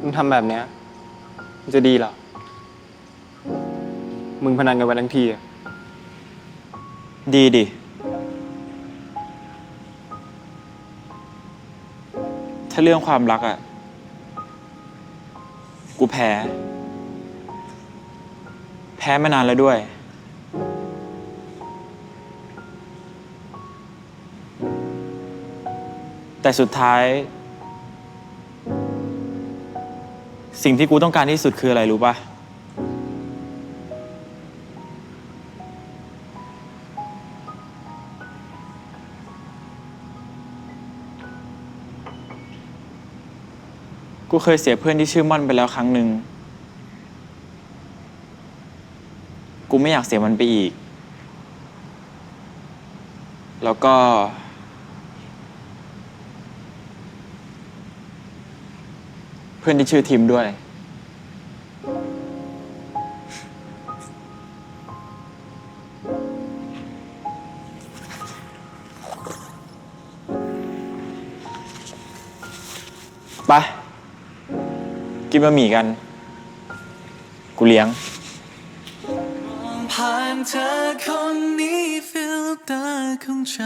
มึงทำแบบเนี้ยมันจะดีเหรอ มึงพนันกันไปทั้งทีอะดีดิ ถ้าเรื่องความรักอะกูแพ้ แพ้มานานแล้วด้วย แต่สุดท้าย สิ่งที่กูต้องการที่สุดคืออะไรรู้ปะกูเคยเสียเพื่อนที่ชื่อม่อนไปแล้วครั้งหนึ่ง กูไม่อยากเสียมันไปอีก แล้วก็ เพื่อนที่ชื่อทิมด้วย ไป กินบะหมี่กัน กูเลี้ยง ผ่านเธอคนนี้ฟิลเตอร์ของใจ